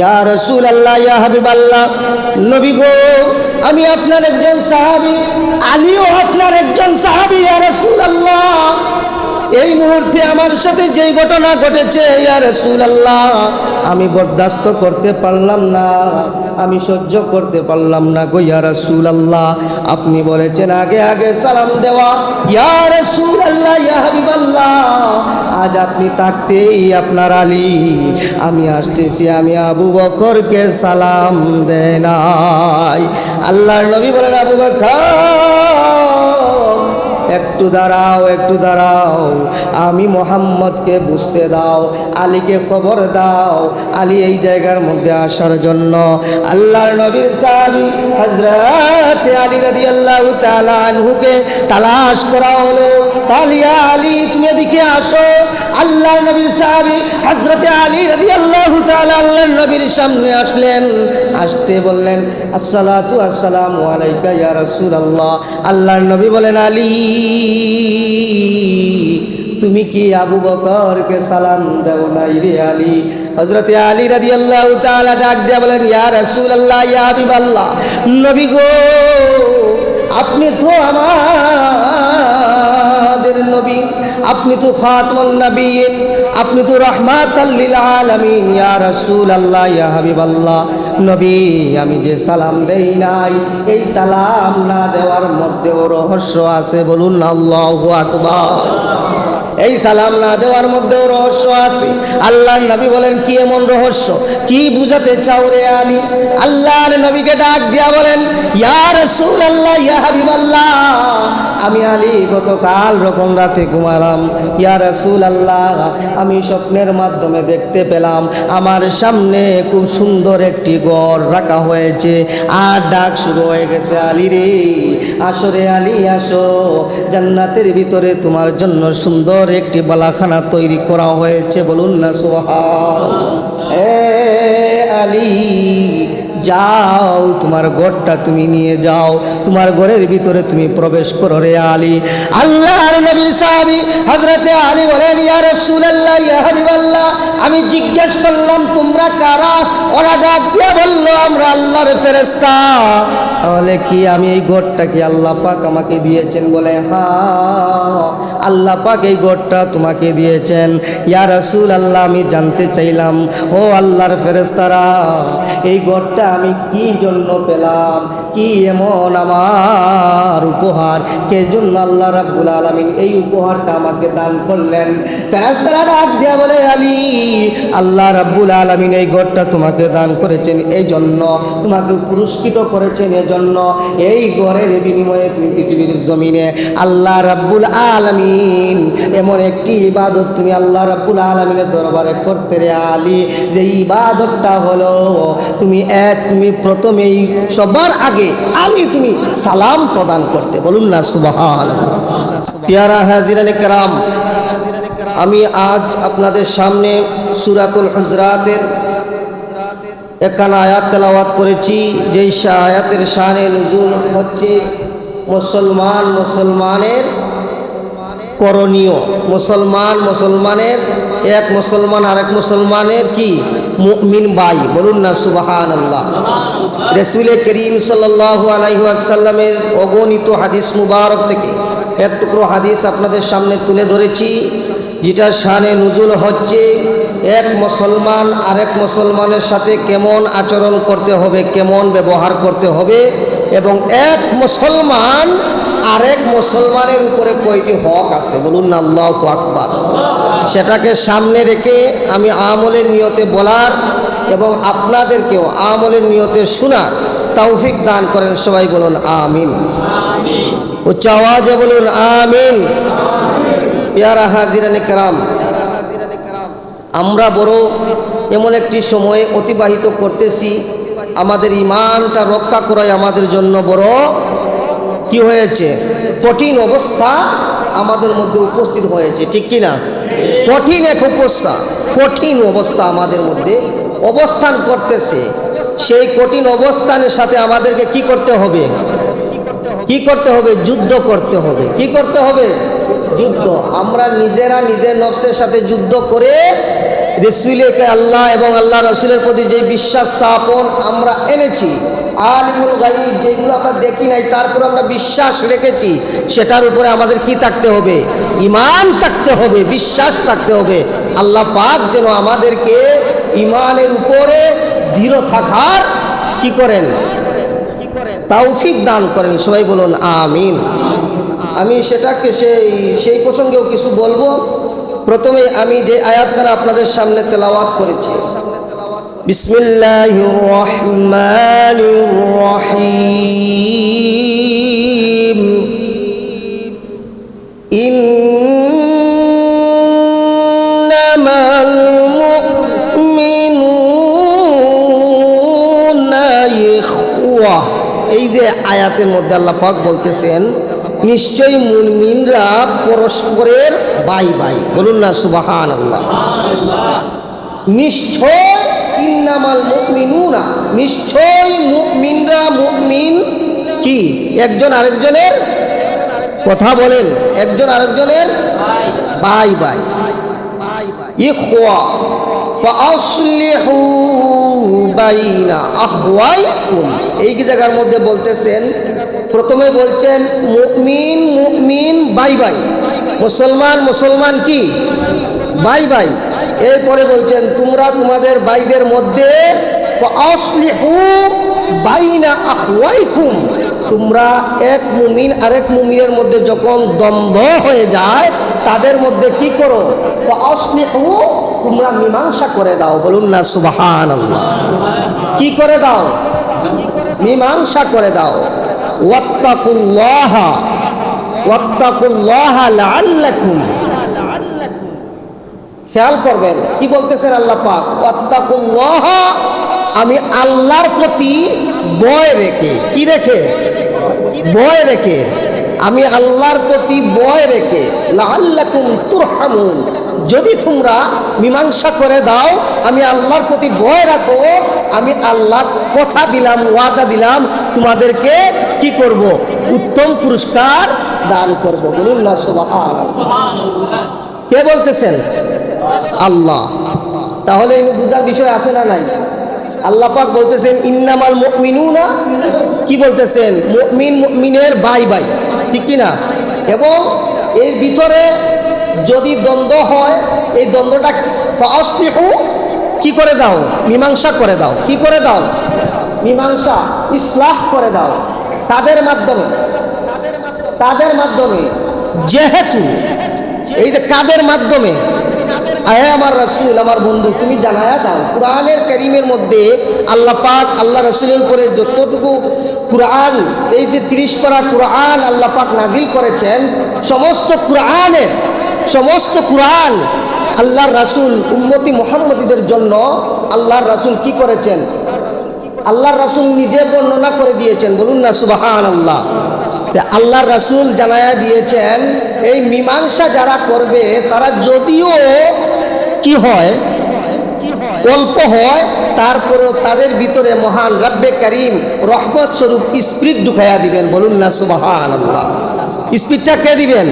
ইয়া রসুল আল্লাহ ইয়া হাবিব আল্লাহ নবী গো, আমি আপনার একজন সাহাবি আলিও আপনার একজন সাহাবি, ইয়া রসুল আল্লাহ এই মুহূর্তে আমার সাথে যেই ঘটনা ঘটেছে, ইয়া আমি বরদাস্ত করতে পারলাম না, আমি সহ্য করতে পারলাম না গো, ইয়া রসুল আল্লাহ আপনি বলেছেন আগে আগে সালাম দেওয়া, ইয়া রসুল আল্লাহ ইয়া হাবিব আজ আপনি থাকতেই আপনার আলী, আমি আসতেছি, আমি আবু বকরকে সালাম দেয় নাই। আল্লাহর নবী বলেন, আবু বকর একটু দাঁড়াও একটু দাঁড়াও। আমি মোহাম্মদকে বুঝতে দাও, আলীকে খবর দাও। আলী এই জায়গার মধ্যে আসার জন্য আল্লাহর নবীর সাহাবি হজরত আলী রাদি আল্লাহ আনহুকে তালাশ করা হলো। তালিয়া আলী, তুমি এদিকে আসো। আল্লাহর নবীর সাহাবি হজরতে আলী রাদি আল্লাহ আল্লাহর নবীর সামনে আসলেন। আসতে বললেন, আসসালাতু আসসালামু আলাইকা ইয়া রাসূলুল্লাহ। আল্লাহর নবী বলেন, আলী তুমি কি আবু বকরকে সালাম দেও নাই রে আলী? হজরতে আলী রাদি আল্লাহ ডাক দিয়া বলেন, ইয়া রাসূল আল্লাহ ইয়া হাবিব নবী গো, আপনি তো আমাদের নবী, আপনি তো খাতমুন নবীন, আপনি তো রহমাতাল লিল আলামিন, ইয়া রাসূল আল্লাহ ইয়া হাবিব নবী, আমি যে সালাম দেই নাই, এই সালাম না দেওয়ার মধ্যেও রহস্য আছে, বলুন আল্লাহ আকবার। এই সালাম না দেওয়ার মধ্যেও রহস্য আছে। আল্লাহর নবী বলেন, কি এমন রহস্য? কি বুঝাতে চাও রে আলী? আল্লাহর নবীকে ডাক দিয়া বলেন ইয়ার রাসূল আল্লাহ ইয়া হাবিব আল্লাহ আমি আলী, গতকাল রকম রাতে ঘুমালাম। ইয়া রাসূল আল্লাহ আমি স্বপ্নের মাধ্যমে দেখতে পেলাম, আমার সামনে খুব সুন্দর একটি ঘর রাখা হয়েছে। আর ডাক শুরু হয়ে গেছে, আলী রে, আসো রে আলী, আসো। জান্নাতের ভিতরে তোমার জন্য সুন্দর একটি বালাখানা তৈরি করা হয়েছে বলুন না সোহা এ আলী। যাও, তোমার ঘরটা তুমি নিয়ে যাও, তোমার ঘরের ভিতরে তুমি প্রবেশ করো রে আলী। আল্লাহর নবীর সাহাবী হযরতে আলী বলেন, ইয়া রাসূলুল্লাহ, ইয়া আমি জিজ্ঞেস করলাম, তোমরা কারা? ওরা ডাক দিয়ে বলল, আমরা আল্লাহর ফেরেশতা। তাহলে কি আমি এই ঘরটা কি আল্লাহ পাক আমাকে দিয়েছেন বলে? হ্যাঁ আল্লাহ পাক এই ঘরটা তোমাকে দিয়েছেন। ইয়া রাসূল আল্লাহ আমি জানতে চাইলাম, ও আল্লাহর ফেরেশতারা, এই ঘরটা আমি কি জন্য পেলাম? কি এমন আমার উপহার। কে জন্য আল্লাহ রাব্বুল আলামিন এই উপহারটা আমাকে দান করলেন? ফেরেশতারা ডাক বলে, আলী, আল্লাহ রাব্বুল আলামিন এই ঘরটা তোমাকে দান করেছেন এই জন্য তোমাকে পুরস্কৃত করেছেন এজন্য। এই ঘরের বিনিময়ে তুমি পৃথিবীর জমিনে আল্লাহ রাব্বুল আলামিন এমন একটি ইবাদত তুমি আল্লাহ রাব্বুল আলামিনের দরবারে করতে রে আলী। যে ইবাদতটা হলো, তুমি এক, তুমি প্রথমেই সবার আগে আলী তুমি সালাম প্রদান করতে, বলুন না, সুবহান পিয়ারা হাজিরান কেরাম, আমি আজ আপনাদের সামনে সুরাতুল হজরাতের একখানা আয়াত তেলাওয়াত করেছি, যেই আয়াতের শানে নজুল হচ্ছে মুসলমান মুসলমানের করণীয়। মুসলমান মুসলমানের, এক মুসলমান আরেক মুসলমানের কি? মুমিন ভাই। বলুন না সুবাহান আল্লাহ রসুল করিম সাল্লাল্লাহু আলাইহি ওয়াসাল্লামের অগণিত হাদিস মুবারক থেকে এক টুকরো হাদিস আপনাদের সামনে তুলে ধরেছি যেটা শানে নজুল হচ্ছে এক মুসলমান আরেক মুসলমানের সাথে কেমন আচরণ করতে হবে, কেমন ব্যবহার করতে হবে এবং এক মুসলমান আরেক মুসলমানের উপরে কয়টি হক আছে? বলুন না, আল্লাহ আকবার। সেটাকে সামনে রেখে আমি আমলের নিয়তে বলার এবং আপনাদেরকেও আমলের নিয়তে শোনার তৌফিক দান করেন। সবাই বলুন, আমিন। উচ্চ আওয়াজে বলুন, আমিন। পেয়ারা হাজিরানি কেরাম। আমরা বড় এমন একটি সময়ে অতিবাহিত করতেছি। আমাদের ইমানটা রক্ষা করাই আমাদের জন্য বড় কি হয়েছে? কঠিন অবস্থা আমাদের মধ্যে উপস্থিত হয়েছে, ঠিক কি না কঠিন এক অবস্থা, কঠিন অবস্থা আমাদের মধ্যে অবস্থান করতেছে। সেই কঠিন অবস্থানের সাথে আমাদেরকে কি করতে হবে? কি করতে হবে? যুদ্ধ করতে হবে। কি করতে হবে? যুদ্ধ। আমরা নিজেরা নিজের নফসের সাথে যুদ্ধ করে রসুলকে আল্লাহ এবং আল্লাহ রসুলের প্রতি যে বিশ্বাস স্থাপন আমরা এনেছি, আলিমুল গাইব যেগুলো আমরা দেখি নাই, তারপর আমরা বিশ্বাস রেখেছি, সেটার উপরে আমাদের কি থাকতে হবে? ইমান থাকতে হবে, বিশ্বাস থাকতে হবে। আল্লাহ পাক যেন আমাদেরকে ইমানের উপরে দৃঢ় থাকার কি করেন? কি করেন তাওফিক দান করেন, সবাই বলুন, আমিন। আমি সেটাকে সেই সেই প্রসঙ্গেও কিছু বলব। প্রথমে আমি যে আয়াতখানা আপনাদের সামনে তেলাওয়াত করেছি। বিসমিল্লাহির রহমানির রহিম। ইন্নামাল মুমিনুনা ইখওয়া। এই যে আয়াতের মধ্যে আল্লাহ পাক বলতেছেন নিশ্চয়ই মুমিনরা পরস্পরের বাই বাই। বলুন না সুবাহান আল্লাহ নিশ্চয় ইন্নামাল মুমিনুনা, নিশ্চয় মুমিনরা মুমিন কি? একজন আরেকজনের কথা বলেন, একজন আরেকজনের বাই বাই। এই জায়গার মধ্যে বলতেছেন প্রথমে বলছেন, মুমিন মুমিন, বাই বাই। মুসলমান মুসলমান কি? বাই বাই। এরপরে বলছেন, তোমরা তোমাদের বাইদের মধ্যে তোমরা এক মুমিন আরেক মুমিনের মধ্যে যখন দ্বন্দ্ব হয়ে যায়, তাদের মধ্যে কি করো? তোমরা মীমাংসা করে দাও। বলুন না সুবাহান কি করে দাও? মীমাংসা করে দাও। খেয়াল করবেন, কি বলতেছেন আল্লাহ পাক? ওয়াত্তাকুল্লাহ, আমি আল্লাহর প্রতি বয় রেখে, কি রেখে? ভয় রেখে। আমি আল্লাহর প্রতি বয় রেখে, লাআল্লাকুম তুরহামুন। যদি তোমরা মীমাংসা করে দাও, আমি আল্লাহর প্রতি ভয় রাখো, আমি আল্লাহর কথা দিলাম, ওয়াদা দিলাম, তোমাদেরকে কি করব? উত্তম পুরস্কার দান করব। বলুন না কে বলতেছেন? আল্লাহ। তাহলে বুঝার বিষয় আছে না নাই? আল্লাহ পাক বলতেছেন, ইন্নামাল মুমিনুনা, কি বলতেছেন? মুমিন, মুমিনের বাই বাই ঠিক কি না এবং এর ভিতরে যদি দ্বন্দ্ব হয়, এই দ্বন্দ্বটা ফাসলিহু কি করে দাও? মীমাংসা করে দাও। কি করে দাও? মীমাংসা, ইসলাহ করে দাও। তাদের মাধ্যমে। তাদের মাধ্যমে। যেহেতু, এই যে কাদের মাধ্যমে? আয় আমার রসুল, আমার বন্ধু, তুমি জানায়া দাও। কোরআনের করিমের মধ্যে আল্লাহ পাক, আল্লাহ রসুলের উপরে যতটুকু কোরআন, এই যে তিরিশ পারা কোরআন আল্লাহ পাক নাজিল করেছেন, সমস্ত কোরআনের সমস্ত কোরআন আল্লাহর রাসুল, উম্মতি মোহাম্মদীদের জন্য আল্লাহর রাসুল কি করেছেন? আল্লাহর রাসুল নিজে বর্ণনা করে দিয়েছেন, বলুন না সুবাহান আল্লাহ আল্লাহর রাসুল জানায়া দিয়েছেন, এই মীমাংসা যারা করবে, তারা যদিও কি হয়? অল্প হয়, তারপরেও তাদের ভিতরে মহান রব্বে করিম রহমত স্বরূপ স্পিরিট ঢুকাইয়া দিবেন, বলুন না সুবাহান আল্লাহ স্পিরিটটা কে দিবেন?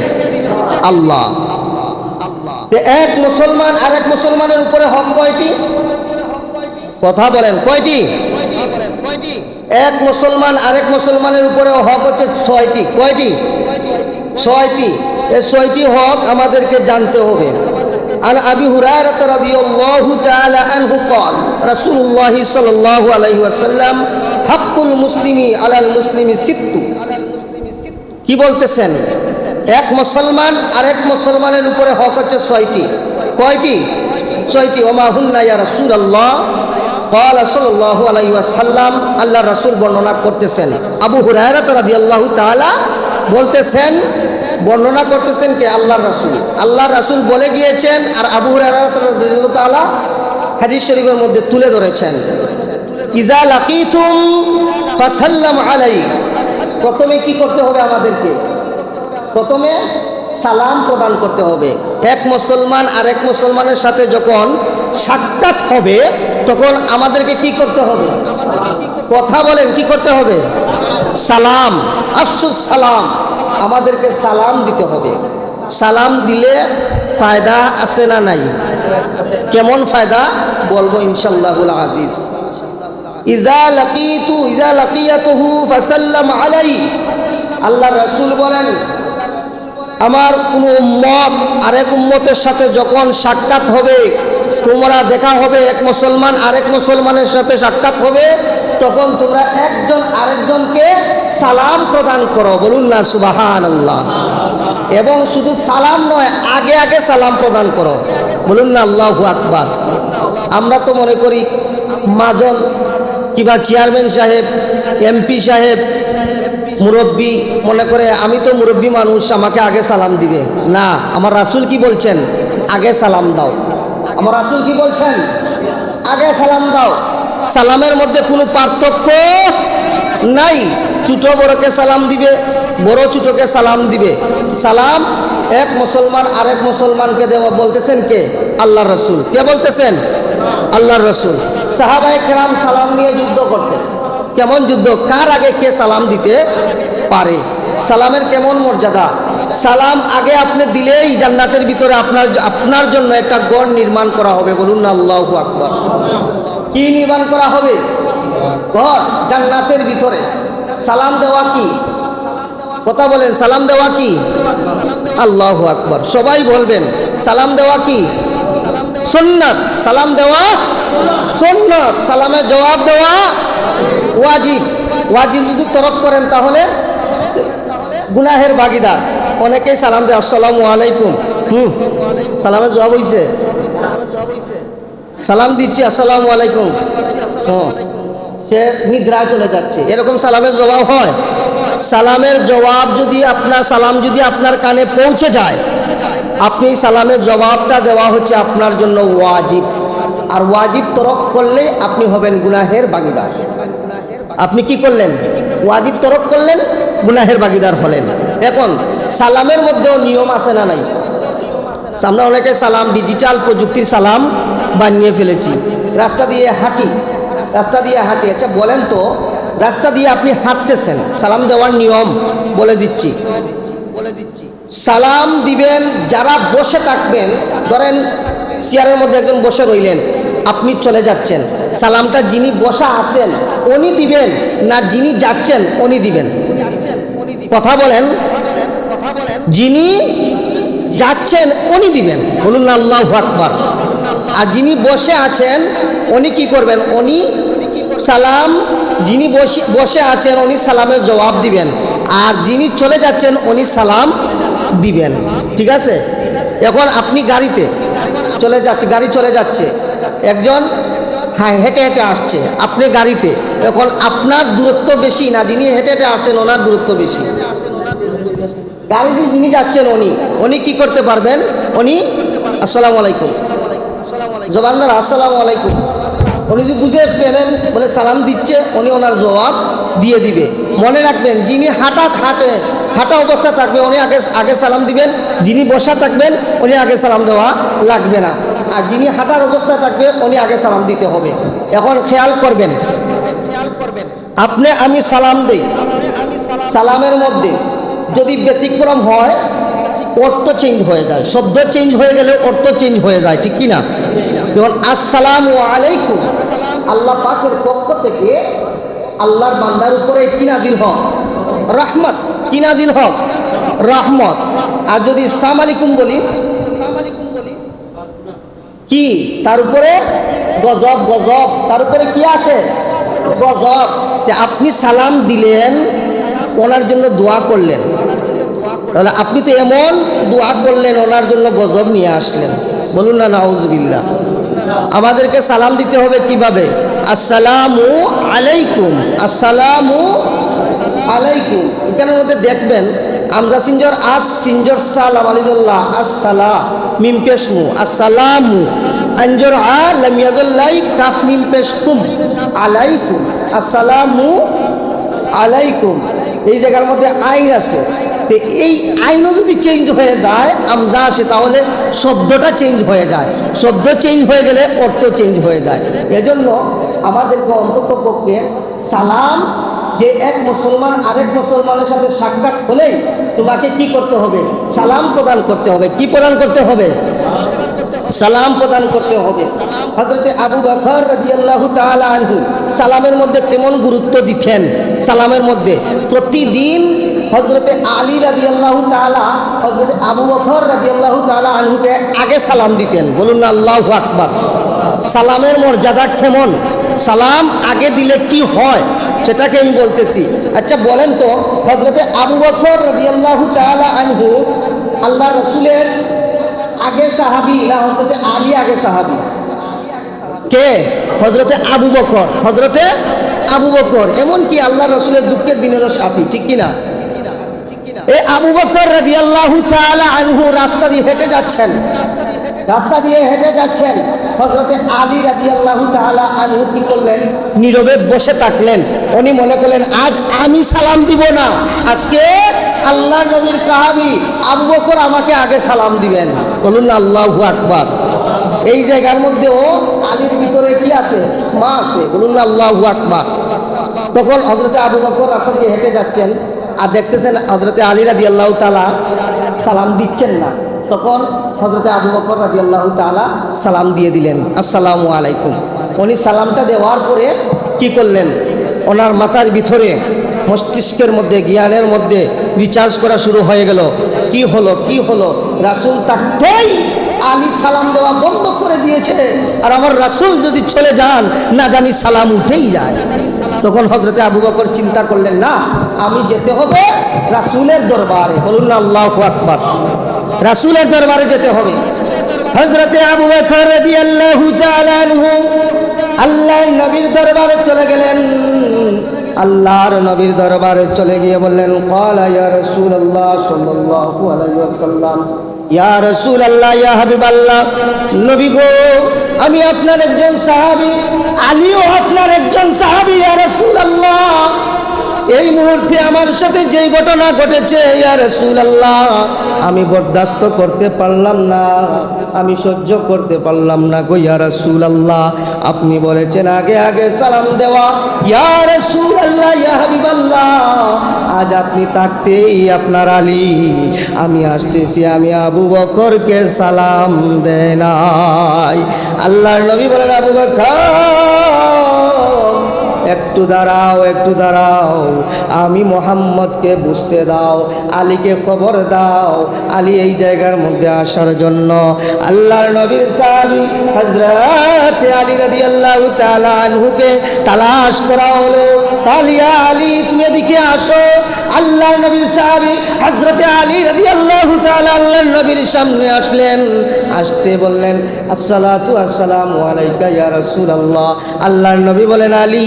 আল্লাহ। এক মুসলমান আর এক মুসলমানের উপরে হক কয়টি কথা বলেন কয়টি এক মুসলমান আরেক মুসলমানের উপরে হক হচ্ছে ছয়টি কয়টি ছয়টি এই ছয়টি হক আমাদেরকে জানতে হবে عن أبي هريرة رضي الله تعالى عنه قال رسول الله صلى الله عليه وسلم حق المسلم على المسلم ست কি বলতেছেন এক মুসলমান আর এক মুসলমানের উপরে হক হচ্ছে ছয়টি। কয়টি? ছয়টি। ওমা হুন্না ইয়া রসুল আল্লাহ কলা সাল্লাহ আলাইসাল্লাম আল্লাহ রাসুল বর্ণনা করতেছেন। আবু হুরায়রা তারা দিয়ে আল্লাহ বলতেছেন, বর্ণনা করতেছেন কে? আল্লাহ রাসুল। আল্লাহ রাসুল বলে গিয়েছেন আর আবু হুরায়রা তালা হাদিস শরীফের মধ্যে তুলে ধরেছেন। ইজা লাকিতুম ফাসাল্লাম আলাই। প্রথমে কি করতে হবে আমাদেরকে? প্রথমে সালাম প্রদান করতে হবে। এক মুসলমান আর এক মুসলমানের সাথে যখন সাক্ষাৎ হবে, তখন আমাদেরকে কি করতে হবে? কথা বলেন, কি করতে হবে? সালাম, আফসুস সালাম, আমাদেরকে সালাম দিতে হবে। সালাম দিলে ফায়দা আছে না নাই? কেমন ফায়দা? বলব ইনশাল্লাহুল আজিজ। ইজা লাকিতু, ইজা লাকিয়াতুহু, ফাসাল্লাম আলাই। আল্লাহ রাসূল বলেন আমার কোনো উম্মত, আরেক উম্মতের সাথে যখন সাক্ষাৎ হবে, তোমরা দেখা হবে এক মুসলমান, আরেক মুসলমানের সাথে সাক্ষাৎ হবে, তখন তোমরা একজন আরেকজনকে সালাম প্রদান করো। বলুন না সুবাহান আল্লাহ এবং শুধু সালাম নয়, আগে আগে সালাম প্রদান করো। বলুন না, আল্লাহ আকবার। আমরা তো মনে করি, মাজন, কিবা চেয়ারম্যান সাহেব এমপি সাহেব মুরব্বী মনে করে, আমি তো মুরব্বী মানুষ, আমাকে আগে সালাম দিবে। না, আমার রাসুল কি বলছেন? আগে সালাম দাও। আমার রাসুল কি বলছেন? আগে সালাম দাও। সালামের মধ্যে কোনো পার্থক্য নাই। ছোট বড়কে সালাম দিবে, বড় ছোটকে সালাম দিবে। সালাম, এক মুসলমান আরেক মুসলমানকে দেওয়া। বলতেছেন কে? আল্লাহ রসুল। কে বলতেছেন? আল্লাহর রসুল। সাহাবায়ে কেরাম সালাম নিয়ে যুদ্ধ করতেন। কেমন যুদ্ধ? কার আগে কে সালাম দিতে পারে? সালামের কেমন মর্যাদা? সালাম আগে আপনি দিলেই জান্নাতের ভিতরে আপনার আপনার জন্য একটা গড় নির্মাণ করা হবে। বলুন না, আল্লাহ আকবর। কি নির্মাণ করা হবে? ঘর জান্নাতের ভিতরে। সালাম দেওয়া কি? কথা বলেন, সালাম দেওয়া কি? আল্লাহ আকবর। সবাই বলবেন, সালাম দেওয়া কি? সুন্নাত। সালাম দেওয়া সুন্নাত। সালামের জবাব দেওয়া ওয়াজিব। ওয়াজিব যদি তরফ করেন তাহলে গুনাহের ভাগিদার অনেকেই সালাম দেয়, আসসালামু আলাইকুম। হুম, সালামের জবাব হইছে। সালাম দিচ্ছি, আসসালামু আলাইকুম। হুম সে নিদ্রায় চলে যাচ্ছে। এরকম সালামের জবাব হয়। সালামের জবাব যদি আপনার, সালাম যদি আপনার কানে পৌঁছে যায়, আপনি সালামের জবাবটা দেওয়া হচ্ছে আপনার জন্য ওয়াজিব। আর ওয়াজিব তরক করলে আপনি হবেন গুনাহের ভাগিদার আপনি কি করলেন? ওয়াজিব তরফ করলেন, গুনাহের বাগিদার হলেন। এখন, সালামের মধ্যেও নিয়ম আছে না নাই? আমরা অনেকে সালাম ডিজিটাল প্রযুক্তির সালাম বানিয়ে ফেলেছি। রাস্তা দিয়ে হাঁটি, রাস্তা দিয়ে হাঁটি। আচ্ছা বলেন তো, রাস্তা দিয়ে আপনি হাঁটতেছেন, সালাম দেওয়ার নিয়ম বলে দিচ্ছি বলে দিচ্ছি। সালাম দিবেন, যারা বসে থাকবেন, ধরেন, চেয়ারের মধ্যে একজন বসে রইলেন। আপনি চলে যাচ্ছেন। সালামটা যিনি বসা আছেন, উনি দিবেন, না যিনি যাচ্ছেন, উনি দিবেন। কথা বলেন, যিনি যাচ্ছেন, উনি দিবেন। বলুন আল্লাহ আকবার। আর যিনি বসে আছেন, উনি কি করবেন? উনি সালাম, যিনি বসে বসে আছেন, উনি সালামের জবাব দিবেন। আর যিনি চলে যাচ্ছেন, উনি সালাম দিবেন। ঠিক আছে? এখন আপনি গাড়িতে চলে যাচ্ছে, গাড়ি চলে যাচ্ছে। একজন হ্যাঁ হেঁটে হেঁটে আসছে আপনি গাড়িতে। এখন আপনার দূরত্ব বেশি না, যিনি হেঁটে হেঁটে আসছেন, ওনার দূরত্ব বেশি। গাড়িতে যিনি যাচ্ছেন, উনি। উনি কি করতে পারবেন? উনি, আসসালামু আলাইকুম। জবানদার আসসালামু আলাইকুম। উনি যদি বুঝে ফেলেন বলে সালাম দিচ্ছে, উনি ওনার জবাব দিয়ে দিবে। মনে রাখবেন, যিনি হাঁটা হাঁটে, হাঁটা অবস্থা থাকবে, উনি আগে আগে সালাম দিবেন। যিনি বসা থাকবেন, উনি আগে সালাম দেওয়া লাগবে না। আর যিনি হাঁটার অবস্থা থাকবে, উনি আগে সালাম দিতে হবে। এখন খেয়াল করবেন। খেয়াল করবেন আপনি আমি সালাম দেই। সালামের মধ্যে যদি ব্যতিক্রম হয়, অর্থ চেঞ্জ হয়ে যায়। শব্দ চেঞ্জ হয়ে গেলে অর্থ চেঞ্জ হয়ে যায়, ঠিক কি না যেমন, আসসালাম আলাইকুম। আল্লাহ পাকের পক্ষ থেকে আল্লাহর বান্দার উপরে কি নাজিল হক? রহমত। কি নাজিল হক? রহমত। আর যদি সাম আলাইকুম বলি কি? তার উপরে গজব গজব। তার উপরে কি আসে? গজব। আপনি সালাম দিলেন, ওনার জন্য দোয়া করলেন। তাহলে আপনি তো এমন দোয়া করলেন, ওনার জন্য গজব নিয়ে আসলেন। বলুন না নাউজবিল্লা আমাদেরকে সালাম দিতে হবে কীভাবে? আসসালামু আলাইকুম। আসসালামু আলাইকুম। এখানের মধ্যে দেখবেন, আমজা সিঞ্জর আস সিঞ্জর সালাম আলিদুল্লাহ আসসালা মিম পেশমু, আসসালামু, আঞ্জর আ লামিয়াদুল্লাই কাফ মিম পেশকুম, আলাইকুম, আসসালামু আলাইকুম। এই জায়গার মধ্যে আইন আছে। তো এই আইনও যদি চেঞ্জ হয়ে যায় আমজা আসে তাহলে শব্দটা চেঞ্জ হয়ে যায়। শব্দ চেঞ্জ হয়ে গেলে অর্থ চেঞ্জ হয়ে যায়। এজন্য আমাদেরকে অন্তত পক্ষে সালাম যে এক মুসলমান আরেক মুসলমানের সাথে সাক্ষাৎ হলেই তোমাকে কি করতে হবে? সালাম প্রদান করতে হবে। কি প্রদান করতে হবে? সালাম প্রদান করতে হবে। হজরতে আবু বকর রাদিয়াল্লাহু তাআলা আনহু সালামের মধ্যে কেমন গুরুত্ব দিচ্ছেন? সালামের মধ্যে প্রতিদিন হজরতে আলী রাদিয়াল্লাহু তাআলা হজরতে আবু বকর রাদিয়াল্লাহু তাআলা আনহুকে আগে সালাম দিতেন। বলুন না, আল্লাহু আকবার। সালামের মর্যাদা কেমন? সালাম আগে দিলে কি হয়? সেটাকে আমি বলতেছি। আচ্ছা বলেন তো হজরতে আবু বকর রাদিয়াল্লাহু তাআলা আনহু, আল্লাহ রসুলের আগে সাহাবি না হজরতে আলী আগে সাহাবি? কে? হজরতে আবু বকর। হজরতে আবু বকর। এমন কি আল্লাহ রসুলের দুঃখের দিনেরও সাথী, ঠিক কিনা? এই আবু বকর রাদিয়াল্লাহু তাআলা আনহু রাস্তা দিয়ে হেঁটে যাচ্ছেন। রাস্তা দিয়ে হেঁটে যাচ্ছেন। হজরতে আলী রাদিয়াল্লাহু তাআলা আনহু কি করলেন? নীরবে বসে থাকলেন। উনি মনে করলেন, আজ আমি সালাম দিব না। আজকে আল্লাহ নবীর সাহাবী আবু বকর আমাকে আগে সালাম দিবেন। বলুন না আল্লাহু আকবার। এই জায়গার মধ্যেও আলীর ভিতরে কি আছে? মা আছে। বলুন না আল্লাহু আকবার। তখন হজরতে আবু বকর রাস্তা দিয়ে হেঁটে যাচ্ছেন আর দেখতেছেন হজরতে আলী রাদি আল্লাহ তালা সালাম দিচ্ছেন না। তখন হজরতে আবু বকর রাদি আল্লাহ তালা সালাম দিয়ে দিলেন, আসসালামু আলাইকুম। উনি সালামটা দেওয়ার পরে কি করলেন? ওনার মাথার ভিতরে মস্তিষ্কের মধ্যে, জ্ঞানের মধ্যে রিচার্জ করা শুরু হয়ে গেল। কি হলো? কি হলো? রাসুল তাকেই আলী সালাম দেওয়া বন্ধ করে দিয়েছে। আর আমার রাসুল যদি চলে যান, না জানি সালাম উঠেই যায়। তখন হজরতে আবু বকর চিন্তা করলেন, না, আমি যেতে হবে রাসুলের দরবারে। বলুন না, আল্লাহ আকবার। রাসুলের দরবারে যেতে হবে। হজরতে আবু নবীর দরবারে চলে গেলেন। আল্লাহর নবীর দরবারে চলে গিয়ে বললেন, ক্বালা ইয়া রাসূলুল্লাহ সাল্লাল্লাহু আলাইহি ওয়াসাল্লাম, ইয়া রাসূলুল্লাহ, ইয়া হাবিবাল্লাহ, নবী গো, আমি আপনার একজন সাহাবী, আলীও আপনার একজন সাহাবী, ইয়া রাসূলুল্লাহ। মুহূর্তে আমার সাথে যেই ঘটনা ঘটেছে আমি বরদাস্ত করতে পারলাম না, আমি সহ্য করতে পারলাম না গো, ইয়া রাসূলুল্লাহ। আপনি বলেছেন আগে আগে সালাম দেওয়া। ইয়া রাসূলুল্লাহ, ইয়া হাবিবাল্লাহ, আজ আপনি থাকতেই আপনার আলী। আমি আসতেছি, আমি আবু বকরকে সালাম দেয় নাই আল্লাহর নবী বলেন, আবু বকর একটু দাঁড়াও একটু দাঁড়াও। আমি মোহাম্মদকে বুঝতে দাও, আলীকে খবর দাও। আলী এই জায়গার মধ্যে আসার জন্য আল্লাহর নবীর সাহাবি হজরত আলী রাদি আল্লাহ আনহুকে তালাশ করা হলো। তালিয়া আলী, তুমি এদিকে আসো। আল্লাহর নবীর সাহাবি হজরতে আলী রাদি আল্লাহ আল্লাহর নবীর সামনে আসলেন। আসতে বললেন, আসসালাতু আসসালামু আলাইকা ইয়া রাসূলুল্লাহ। আল্লাহর নবী বলেন, আলী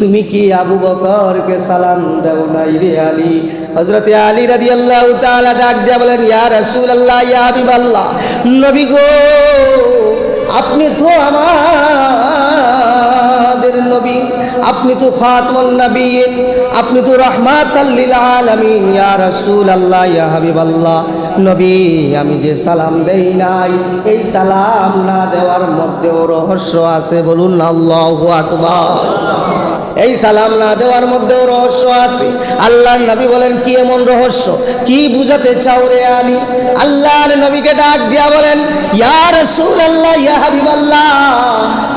তুমি কি আবু বকরকে সালাম দাও নাই রে আলী? হজরতে আলী রাদি আল্লাহ তাআলা ডাক দিয়া বলেন, ইয়া রাসূলুল্লাহ, ইয়া হাবিবাল্লাহ, নবী গো, আপনি তো আমাদের নবী, আপনি তো খাতমুন নবীন, আপনি তো লিল আলামিন, ইয়া রাসূলুল্লাহ, ইয়া হাবিবাল্লাহ। নবী, আমি যে সালাম দেই নাই, এই সালাম না দেওয়ার মধ্যেও রহস্য আছে, বলুন আল্লাহু আকবার। এই সালাম না দেওয়ার মধ্যেও রহস্য আছে। আল্লাহর নবী বলেন, কি এমন রহস্য? কি বুঝাতে চাও রে আলী? আল্লাহর নবীকে ডাক দিয়া বলেন, ইয়া রাসূলুল্লাহ, ইয়া হাবিবাল্লাহ।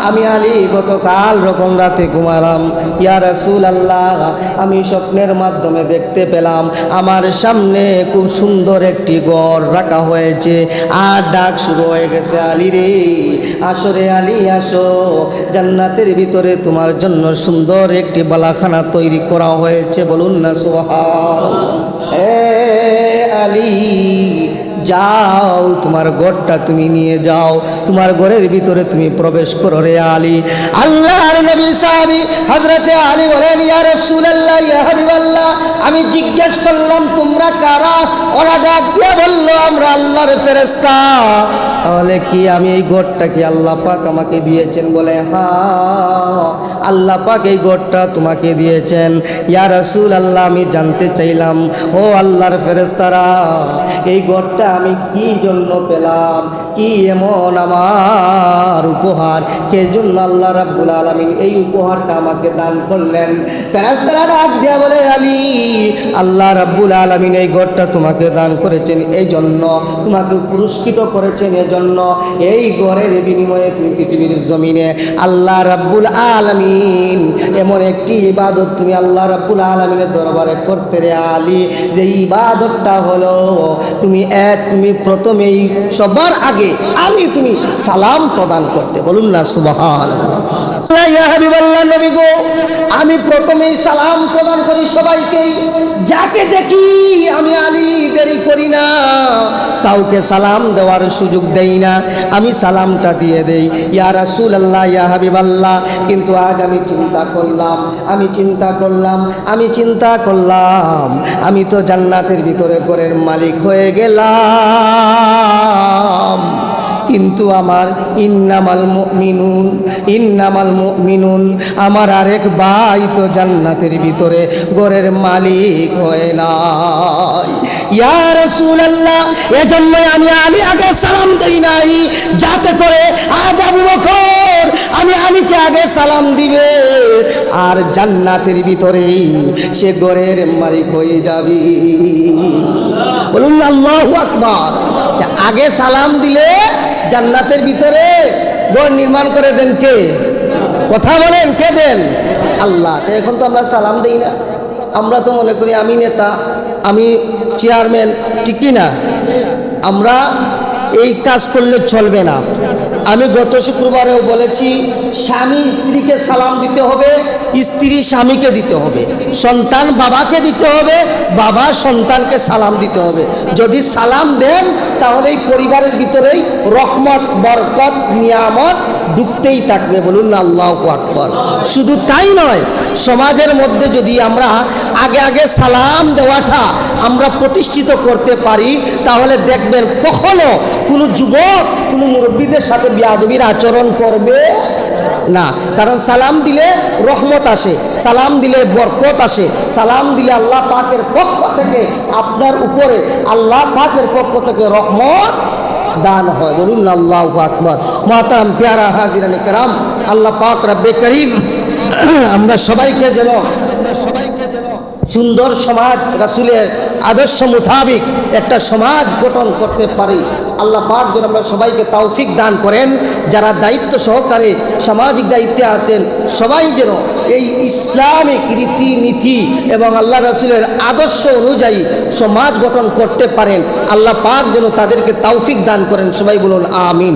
আমি আলী, গতকাল রকম রাতে ঘুমালাম। ইয়া রাসূলুল্লাহ, আমি স্বপ্নের মাধ্যমে দেখতে পেলাম, আমার সামনে খুব সুন্দর একটি ঘর রাখা হয়েছে। আর ডাক শুরু হয়ে গেছে, আলী রে, আসো রে আলী, আসো। জান্নাতের ভিতরে তোমার জন্য সুন্দর একটি বালাখানা তৈরি করা হয়েছে, বলুন না সোহাল এ আলী, যাও, তোমার ঘরটা তুমি নিয়ে যাও, তোমার ঘরের ভিতরে তুমি প্রবেশ করো রে আলী। আল্লাহর নবী সাহাবী হযরতে আলী বলেন, ইয়া রাসূলুল্লাহ, ইয়া হাবিবাল্লাহ, আমি জিজ্ঞেস করলাম, তোমরা কারা? ওরা ডাক দিয়ে বলল, আমরা আল্লাহর ফেরেশতা। তাহলে কি আমি এই গড়টা কি আল্লাহ পাক আমাকে দিয়েছেন বলে? হ্যাঁ আল্লাহ পাক এই গড়টা তোমাকে দিয়েছেন। ইয়া রসুল আল্লাহ আমি জানতে চাইলাম, ও আল্লাহর ফেরেস্তারা এই গড়টা আমি কি জন্য পেলাম? কি এমন আমার উপহার? কে জন্য আল্লাহ রাব্বুল আলামিন এই উপহারটা আমাকে দান করলেন? ফেরেশতারা ডাক দিয়া বলে, আলী, আল্লাহ রাব্বুল আলামিন এই ঘরটা তোমাকে দান করেছেন, এই জন্য তোমাকে পুরস্কৃত করেছেন এজন্য এই গড়ের বিনিময়ে তুমি পৃথিবীর জমিনে আল্লাহ রাব্বুল আলমিন এমন একটি ইবাদত তুমি আল্লাহ রাব্বুল আলমিনের দরবারে করতে রে আলী। যে ইবাদতটা হলো, তুমি এক, তুমি প্রথমেই সবার আগে আলী তুমি সালাম প্রদান করতে। বলুন না সুবহান আমি প্রথমেই সালাম প্রদান করি সবাইকেই যাকে দেখি আমি আলী দেরি করি না, কাউকে সালাম দেওয়ার সুযোগ দেই না। আমি সালামটা দিয়ে দেই, ইয়া রাসূল আল্লাহ ইয়া হাবিব আল্লাহ কিন্তু আজ আমি চিন্তা করলাম, আমি চিন্তা করলাম, আমি চিন্তা করলাম, আমি তো জান্নাতের ভিতরে ঘরের মালিক হয়ে গেলাম। কিন্তু আমার ইন্নামাল মিনুন ইন্নামাল মিনুন আমার আরেক ভাই তো জান্নাতের ভিতরে ঘরের মালিক হয় নাই। ইয়া রাসূলুল্লাহ এজন্য আমি আলী আগে সালাম দেই নাই, যাতে করে আজ আবু বকর আমি আলীকে আগে সালাম দিবে, আর জান্নাতের ভিতরেই সে ঘরের মালিক হয়ে যাবে। বলুন আল্লাহু আকবার। আগে সালাম দিলে জান্নাতের ভিতরে ঘর নির্মাণ করে দেন কে? কথা বলেন, কে দেন? আল্লাহ এখন তো আমরা সালাম দিই না। আমরা তো মনে করি আমি নেতা, আমি চেয়ারম্যান ঠিক না? আমরা এই কাজ করলে চলবে না। আমি গত শুক্রবারেও বলেছি, স্বামী স্ত্রীকে সালাম দিতে হবে, স্ত্রী স্বামীকে দিতে হবে। সন্তান বাবাকে দিতে হবে, বাবা সন্তানকে সালাম দিতে হবে। যদি সালাম দেন, তাহলে এই পরিবারের ভিতরেই রহমত, বরকত, নিয়ামত ঢুকতেই থাকবে, বলুন না, আল্লাহ আকবর। শুধু তাই নয়, সমাজের মধ্যে যদি আমরা আগে আগে সালাম দেওয়াটা আমরা প্রতিষ্ঠিত করতে পারি, তাহলে দেখবেন কখনো কোনো যুবক, কোনো মুরব্বীদের সাথে বিয়াদবির আচরণ করবে না। কারণ সালাম দিলে রহমত আসে, সালাম দিলে বরকত আসে, সালাম দিলে আল্লাহ পাকের পক্ষ থেকে আপনার উপরে, আল্লাহ পাকের পক্ষ থেকে রহমত দান হয়। বলুন, আল্লাহ আকবর। মহাতারাম, পেয়ারা হাজিরানি কারাম, আল্লাহ পাক রব্বে করিম। আমরা সবাইকে যেন সবাইকে যেন সুন্দর সমাজ, রাসুলের আদর্শ মোতাবিক একটা সমাজ গঠন করতে পারি। আল্লাহ পাক যেন আমরা সবাইকে তৌফিক দান করেন। যারা দায়িত্ব সহকারে সামাজিক দায়িত্বে আছেন, সবাই যেন এই ইসলামিক রীতিনীতি এবং আল্লাহ রাসুলের আদর্শ অনুযায়ী সমাজ গঠন করতে পারেন। আল্লাহ পাক যেন তাদেরকে তাওফিক দান করেন। সবাই বলুন, আমিন।